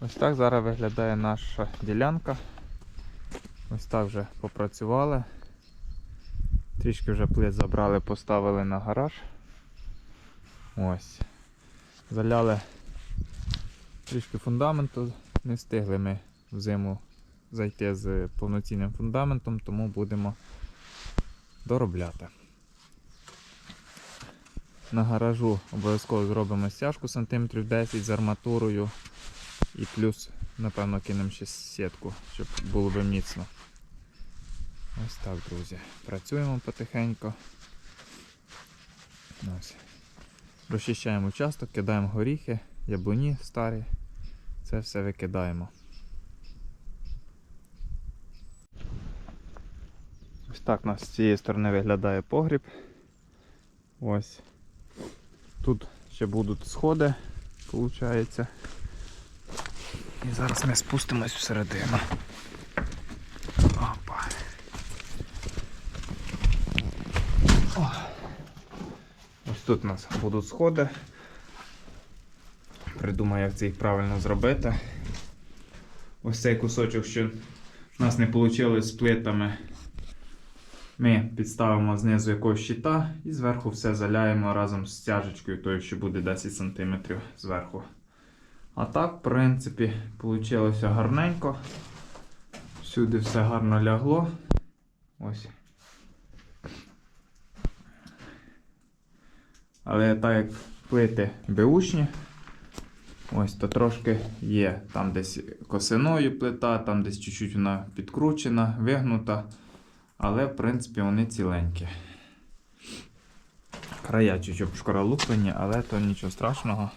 Ось так зараз виглядає наша ділянка. Ось так вже попрацювали. Трішки вже плит забрали, поставили на гараж. Ось. Заляли трішки фундаменту. Не встигли ми в зиму зайти з повноцінним фундаментом, тому будемо доробляти. На гаражу обов'язково зробимо стяжку сантиметрів 10 з арматурою і плюс, напевно, кинемо ще сітку, щоб було би міцно. Ось так, друзі. Працюємо потихеньку. Ось. Розчищаємо участок, кидаємо горіхи, яблуні старі. Це все викидаємо. Ось так у нас з цієї сторони виглядає погріб. Ось. Тут ще будуть сходи, виходить. І зараз ми спустимось всередину. Опа. О. Ось тут у нас будуть сходи. Придумаю, як це їх правильно зробити. Ось цей кусочок, що в нас не вийшло з плитами. Ми підставимо знизу якогось щита і зверху все заляємо разом з стяжечкою, тою, що буде 10 см зверху. А так, в принципі, вийшло гарненько. Всюди все гарно лягло. Ось. Але так як плити беушні, ось то трошки є. Там десь косиною плита, там десь чуть-чуть вона підкручена, вигнута. Але, в принципі, вони ціленькі. Края чуть-чуть шкаралуплені, але то нічого страшного.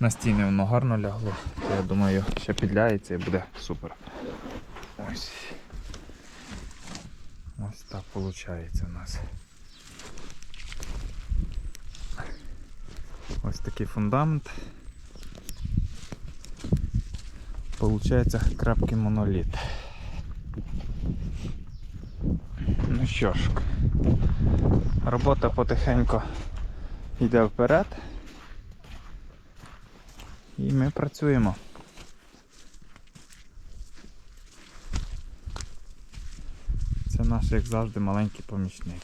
На стіни воно гарно лягло. Я думаю, ще підляється і буде супер. Ось. Ось так виходить у нас. Ось такий фундамент. Получається крапкий моноліт. Ну що ж, робота потихеньку йде вперед. І ми працюємо. Це наш, як завжди, маленький помічник.